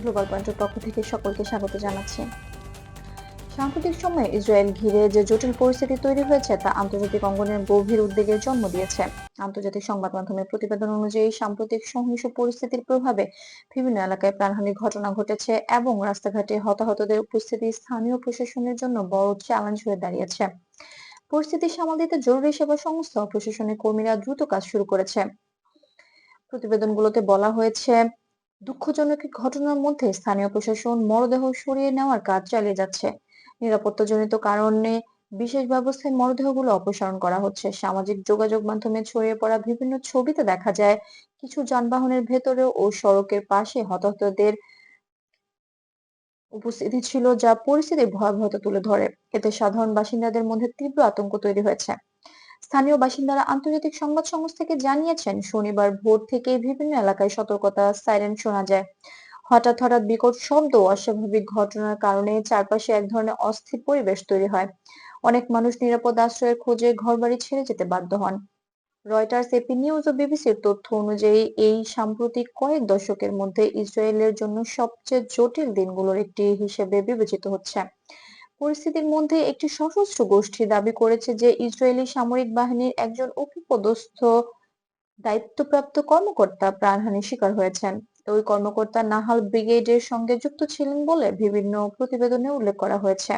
Global পয়েন্টের পক্ষ থেকে সকলকে স্বাগত জানাচ্ছি। সাম্প্রতিক সময়ে ইসরায়েল ঘিরে যে জটিল পরিস্থিতি তৈরি হয়েছে তা আন্তর্জাতিক অঙ্গনের গভীর উদ্বেগের জন্ম দিয়েছে। আন্তর্জাতিক সংবাদ মাধ্যমের প্রতিবেদন অনুযায়ী সাম্প্রতিক সহিংস পরিস্থিতির প্রভাবে বিভিন্ন এলাকায় প্রাণহানির ঘটনা ঘটেছে এবং রাস্তাঘাটে হতাহতদের উপস্থিতি স্থানীয় প্রশাসনের জন্য বড় চ্যালেঞ্জ হয়ে দাঁড়িয়েছে। পরিস্থিতি সামাল দিতে জরুরি সেবা সংস্থা প্রশাসনের কর্মীরা দ্রুত কাজ শুরু করেছে। প্রতিবেদনগুলোতে বলা হয়েছে দুঃখজনক ঘটনার মধ্যে স্থানীয় প্রশাসন মরদেহ সরিয়ে নেওয়ার কাজ চালিয়ে যাচ্ছে। নিরাপত্তাজনিত কারণে বিশেষ ব্যবস্থায় মরদেহগুলো অপসারণ করা হচ্ছে। সামাজিক যোগাযোগ মাধ্যমে ছড়িয়ে পড়া বিভিন্ন ছবিতে দেখা যায়, কিছু যানবাহনের ভেতরে ও সড়কের পাশে হতাহতদের উপস্থিতি ছিল যা পরিস্থিতির ভয়াবহতা তুলে ধরে। এতে সাধারণ বাসিন্দাদের মধ্যে তীব্র আতঙ্ক তৈরি হয়েছে। স্থানীয় বাসিন্দারা আন্তর্জাতিক সংবাদ সংস্থাকে জানিয়েছেন, শনিবার ভোর থেকে বিভিন্ন এলাকায় সতর্কতা সাইরেন শোনা যায়। হঠাৎ হঠাৎ বিকট শব্দ অস্বাভাবিক ঘটনার কারণে চারপাশে এক ধরনের অস্থির পরিবেশ তৈরি হয়। অনেক মানুষ নিরাপদ আশ্রয়ের খোঁজে ঘরবাড়ি ছেড়ে যেতে বাধ্য হন। রয়টার্স, এপি নিউজ ও বিবিসির তথ্য অনুযায়ী, এই সাম্প্রতিক কয়েক দশকের মধ্যে ইসরায়েলের জন্য সবচেয়ে জটিল দিনগুলোর একটি হিসেবে বিবেচিত হচ্ছে। পরিস্থিতির মধ্যে একটি সশস্ত্র গোষ্ঠী দাবি করেছে যে ইসরায়েলি সামরিক বাহিনীর একজন উপপদস্থ দায়িত্বপ্রাপ্ত কর্মকর্তা প্রাণহানির শিকার হয়েছেন। ওই কর্মকর্তা নাহাল ব্রিগেডের সঙ্গে যুক্ত ছিলেন বলে বিভিন্ন প্রতিবেদনে উল্লেখ করা হয়েছে।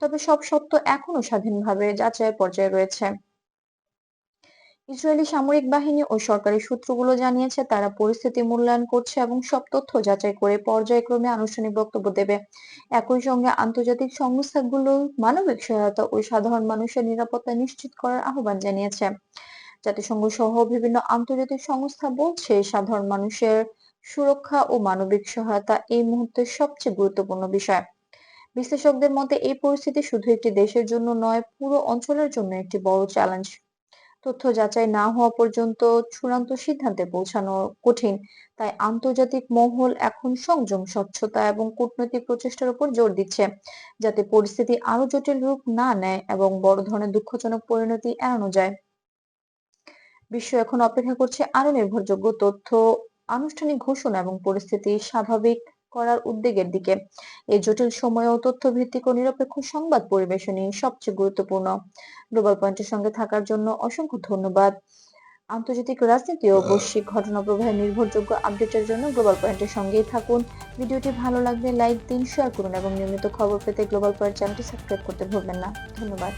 তবে সব সত্য এখনও স্বাধীনভাবে যাচাই পর্যায়ে রয়েছে। ইসরায়েলি সামরিক বাহিনী ও সরকারি সূত্রগুলো জানিয়েছে, তারা পরিস্থিতি মূল্যায়ন করছে এবং সব তথ্য যাচাই করে পর্যায়ক্রমে আনুষ্ঠানিক বক্তব্য দেবে। একই সঙ্গে আন্তর্জাতিক সংস্থাগুলো মানবিক সহায়তা ও সাধারণ মানুষের নিরাপত্তা নিশ্চিত করার আহ্বান জানিয়েছে। জাতিসংঘ সহ বিভিন্ন আন্তর্জাতিক সংস্থা বলছে, সাধারণ মানুষের সুরক্ষা ও মানবিক সহায়তা এই মুহূর্তে সবচেয়ে গুরুত্বপূর্ণ বিষয়। বিশ্লেষকদের মতে, এই পরিস্থিতি শুধু একটি দেশের জন্য নয়, পুরো অঞ্চলের জন্য একটি বড় চ্যালেঞ্জ। তথ্য যাচাই না হওয়া পর্যন্ত চূড়ান্ত সিদ্ধান্তে পৌঁছানো কঠিন। তাই আন্তর্জাতিক মহল এখন সংযম, স্বচ্ছতা এবং কূটনৈতিক প্রচেষ্টার উপর জোর দিচ্ছে, যাতে পরিস্থিতি আরও জটিল রূপ না নেয় এবং বড় ধরনের দুঃখজনক পরিণতি এড়ানো যায়। বিশ্ব এখন অপেক্ষা করছে আরও নির্ভরযোগ্য তথ্য, আনুষ্ঠানিক ঘোষণা এবং পরিস্থিতি স্বাভাবিক করার উদ্বেগের দিকে। এই জটিল সময়েও তথ্য ভিত্তিক ও নিরপেক্ষ সংবাদ পরিবেশনই সবচেয়ে গুরুত্বপূর্ণ। গ্লোবাল পয়েন্টের সঙ্গে থাকার জন্য অসংখ্য ধন্যবাদ। আন্তর্জাতিক রাজনীতি ও বৈশ্বিক ঘটনা প্রবাহের নির্ভরযোগ্য আপডেটের জন্য গ্লোবাল পয়েন্টের সঙ্গেই থাকুন। ভিডিওটি ভালো লাগলে লাইক দিন শেয়ার করুন এবং নিয়মিত খবর পেতে গ্লোবাল পয়েন্ট চ্যানেলটি সাবস্ক্রাইব করতে ভুলবেন না। ধন্যবাদ।